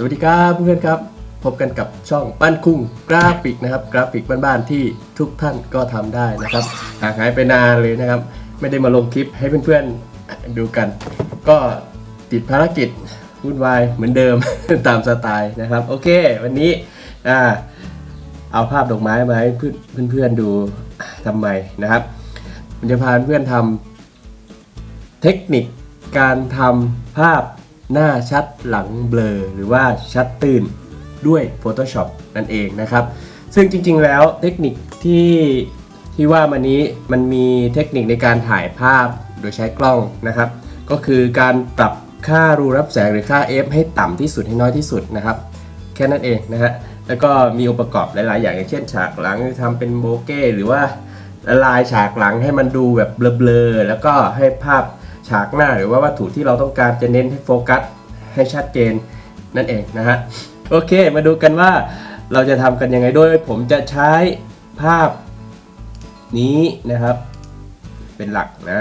สวัสดีครับเพื่อนครับพบกันกับช่องปั้นคุ้งกราฟิกนะครับ กราฟิกบ้านๆที่ทุกท่านก็ทำได้นะครับห่างหายไปนานเลยนะครับ ไม่ได้มาลงคลิปให้เพื่อนๆดูกัน ก็ติดภารกิจวุ่นวายเหมือนเดิมตามสไตล์นะครับ โอเค วันนี้อ่าเอาภาพดอกไม้มาให้เพื่อนๆดูทำไมนะครับผมจะพาเพื่อนๆทำเทคนิคการทำภาพ หน้าชัดหลังเบลอ หรือว่าชัดตื่นด้วย Photoshop นั่นเองนะครับ ซึ่งจริงๆแล้วเทคนิคที่ที่ว่ามานี้มันมีเทคนิคในการถ่ายภาพโดยใช้กล้องนะครับ ก็คือการปรับค่ารูรับแสงหรือค่า f ให้ต่ำที่สุดให้น้อยที่สุดนะครับ แค่นั้นเองนะฮะแล้วก็มีองค์ประกอบหลาย ๆ อย่างอย่างเช่นฉากหลังทำเป็นโบเก้หรือว่าละลายฉากหลังให้มันดูแบบเบลอๆแล้วก็ให้ภาพ ฉากหน้าหรือว่าวัตถุที่เราต้องการจะเน้นให้โฟกัสให้ชัดเจนนั่นเองนะฮะโอเค มาดูกันว่าเราจะทำกันยังไงโดยผมจะใช้ภาพนี้นะครับ เป็นหลักนะ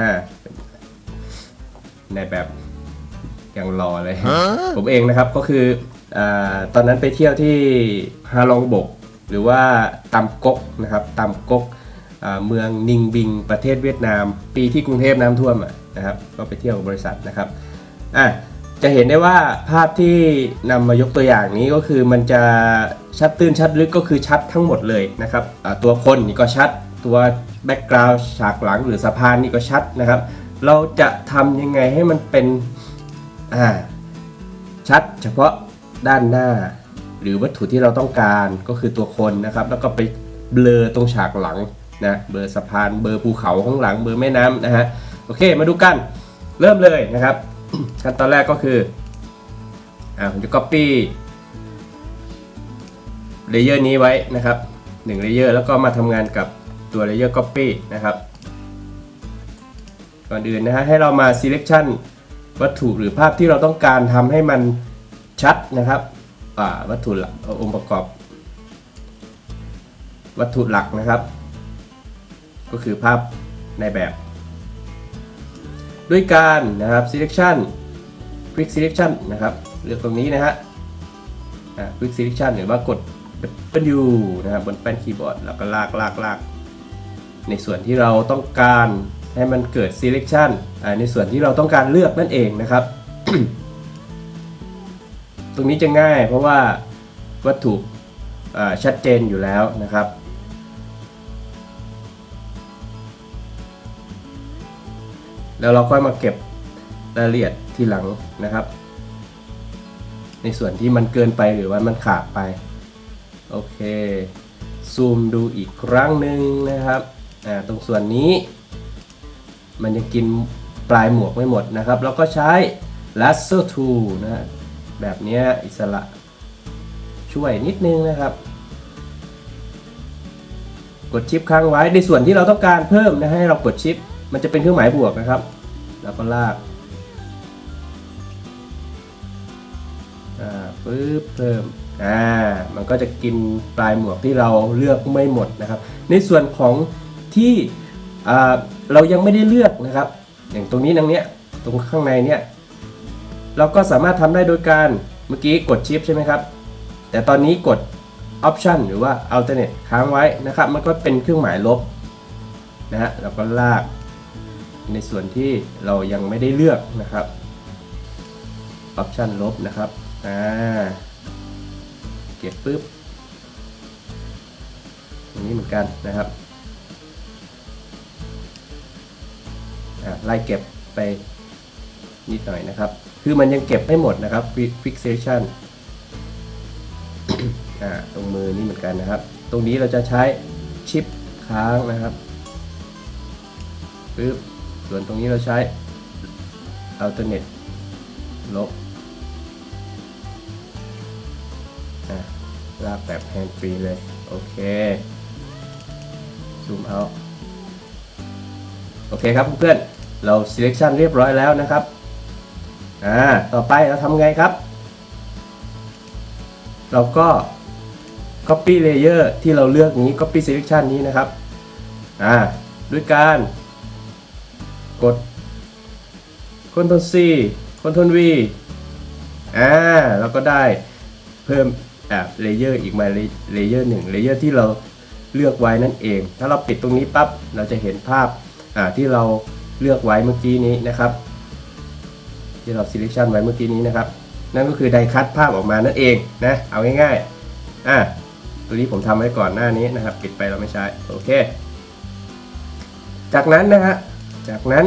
ในแบบยังรอเลย ผมเองนะครับก็คืออาตอนนั้นไปเที่ยวที่ฮาลองบก หรือว่าตำกกนะครับตำกกอ่าเมืองนิงบิงประเทศเวียดนาม ปีที่กรุงเทพน้ำท่วมอะ นะครับก็ไปเที่ยวบบริษัทนะครับอะจะเห็นได้ว่าภาพที่นำมายกตัวอย่างนี้ก็คือมันจะชัดตื้นชัดลึกก็คือชัดทั้งหมดเลยนะครับตัวคนนี่ก็ชัดตัวแบ็กกราวด์ฉากหลังหรือสะพานนี่ก็ชัดนะครับ เราจะทำยังไงให้มันเป็นอ่าชัดเฉพาะด้านหน้า หรือวัตถุที่เราต้องการก็คือตัวคนนะครับ แล้วก็ไปเบลอตรงฉากหลังนะเบลอสะพานเบลอภูเขาข้างหลังเบลอแม่น้ำนะฮะ โอเคมาดูกันเริ่มเลยนะครับ ขั้นตอนแรกก็คืออ่าผมจะ copy เลเยอร์นี้ไว้นะครับ1เลเยอร์แล้วก็มาทำงานกับตัวเลเยอร์ copy นะครับ ก่อนอื่นนะฮะให้เรามา selection วัตถุหรือภาพที่เราต้องการทำให้มันชัดนะครับวัตถุหลักองค์ประกอบ วัตถุหลักนะครับ ก็คือภาพในแบบ ด้วยการนะครับ selection quick selection นะครับเลือกตรงนี้นะฮะ quick selection หรือว่ากดเป็น U นะครับบนแป้นคีย์บอร์ดแล้วก็ลากลากลากในส่วนที่เราต้องการให้มันเกิด selection ในส่วนที่เราต้องการเลือกนั่นเองนะครับ ตรงนี้จะง่ายเพราะว่าวัตถุชัดเจนอยู่แล้วนะครับ แล้วเราก็มาเก็บรายละเอียดทีหลังนะครับ ในส่วนที่มันเกินไปหรือว่ามันขาดไป โอเค ซูมดูอีกครั้งหนึ่งนะครับอ่าตรงส่วนนี้ มันยังกินปลายหมวกไม่หมดนะครับแล้วก็ใช้ lasso tool นะแบบนี้อิสระช่วยนิดนึงนะครับ กดชิปค้างไว้ในส่วนที่เราต้องการเพิ่มนะให้เรากดชิป มันจะเป็นเครื่องหมายบวกนะครับ แล้วก็ลากอ่าปึ๊บเพิ่มอ่ามันก็จะกินปลายหมวกที่เราเลือกไม่หมดนะครับ ในส่วนของที่อ่าเรายังไม่ได้เลือกนะครับ อย่างตรงนี้ตรงเนี้ยตรงข้างในเนี้ยเราก็สามารถทำได้โดยการเมื่อกี้กดชิปใช่ไหมครับ แต่ตอนนี้กด Option หรือว่า Alternate ค้างไว้นะครับ มันก็เป็นเครื่องหมายลบนะฮะเราก็ลาก ในส่วนที่เรายังไม่ได้เลือกนะครับ Option ลบนะครับอ่าเก็บปุ๊บอย่างนี้เหมือนกันนะครับอ่าไล่เก็บไปนิดหน่อยนะครับ คือมันยังเก็บไม่หมดนะครับ fixation อ่าตรงมือนี่เหมือนกันนะครับ ตรงนี้เราจะใช้ชิปค้างนะครับปึ๊บ ส่วนตรงนี้เราใช้ alternate ลบอะลากแบบ hand free เลย โอเค ซูมเอาโอเคครับเพื่อนเรา selection เรียบร้อยแล้วนะครับ อ่า ต่อไปเราทำไงครับ เราก็ copy layer ที่เราเลือกนี้ copy selection นี้นะครับ อ่า ด้วยการ กด Ctrl C Ctrl V อ่าแล้วก็ได้เพิ่มแอบเลเยอร์อีกมาเลเยอร์หนึ่งเลเยอร์ที่เราเลือกไว้นั่นเอง ถ้าเราปิดตรงนี้ปั๊บเราจะเห็นภาพอ่าที่เราเลือกไว้เมื่อกี้นี้นะครับ ที่เรา selection ไว้เมื่อกี้นี้นะครับ นั่นก็คือไดคัตภาพออกมานั่นเองนะเอาง่ายๆอะตัวนี้ผมทำไว้ก่อนหน้านี้นะครับ ปิดไปเราไม่ใช้โอเค จากนั้นนะฮะ จากนั้น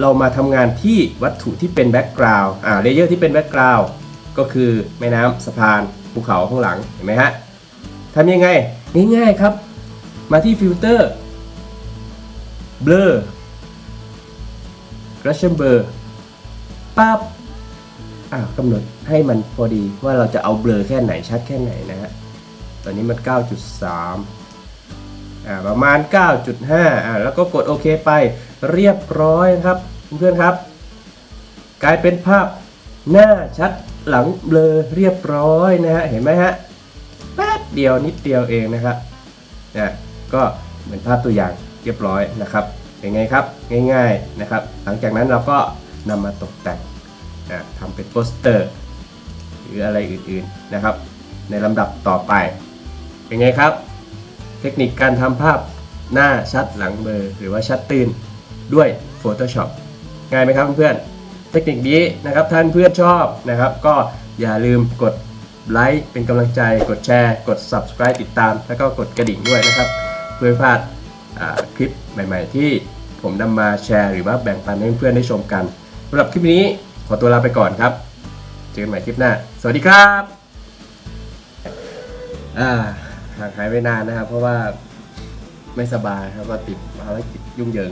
เรามาทำงานที่วัตถุที่เป็นแบ็กกราวด์อ่าเลเยอร์ที่เป็นแบ็กกราวด์ก็คือแม่น้ำสะพานภูเขาข้างหลังเห็นไหมฮะทำยังไงง่ายๆครับ มาที่ฟิลเตอร์ blur Gaussian blur ปั๊บอ่ากำหนดให้มันพอดีว่าเราจะเอาเบลอแค่ไหนชัดแค่ไหนนะฮะตอนนี้มัน 9.3 ประมาณ 9.5อ่าแล้วก็กดโอเคไปเรียบร้อยครับเพื่อนๆครับ กลายเป็นภาพหน้าชัดหลังเบลอเรียบร้อยนะฮะเห็นไหมฮะแป๊บเดียวนิดเดียวเองนะครับนะก็เหมือนภาพตัวอย่างเรียบร้อยนะครับเป็นไงครับง่ายๆนะครับ หลังจากนั้นเราก็นำมาตกแต่งอะทำเป็นโปสเตอร์ หรืออะไรอื่นๆนะครับ ในลำดับต่อไปเป็นไงครับ เทคนิคการทำภาพหน้าชัดหลังเบลอหรือว่าชัดตื่นด้วย Photoshop ง่ายไหมครับเพื่อนๆเทคนิคนี้นะครับท่านเพื่อนชอบนะครับ ก็อย่าลืมกดไลค์เป็นกำลังใจกดแชร์ กด subscribe ติดตาม แล้วก็กดกระดิ่งด้วยนะครับ เพื่อพลาดคลิปใหม่ ๆ ที่ผมนำมาแชร์หรือว่าแบ่งปันให้เพื่อนๆได้ชมกันสำหรับคลิปนี้ขอตัวลาไปก่อนครับเจอกันใหม่คลิปหน้า สวัสดีครับอ่า ห่างหายไปนานนะครับ เพราะว่าไม่สบายครับก็ติดภารกิจยุ่งเหยิง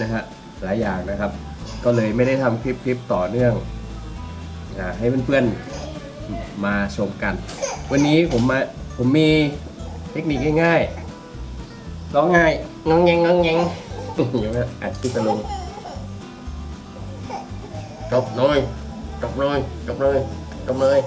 นะฮะหลายอย่างนะครับ ก็เลยไม่ได้ทำคลิปคลิปต่อเนื่องอ่าให้เพื่อนๆมาชมกัน วันนี้ผมมาผมมีเทคนิคง่ายๆร้องง่ายงองแงงงองแงงเดี๋ยวนะอัดคลิปจะลงจบเลยจบเลยจบเลยจบเลย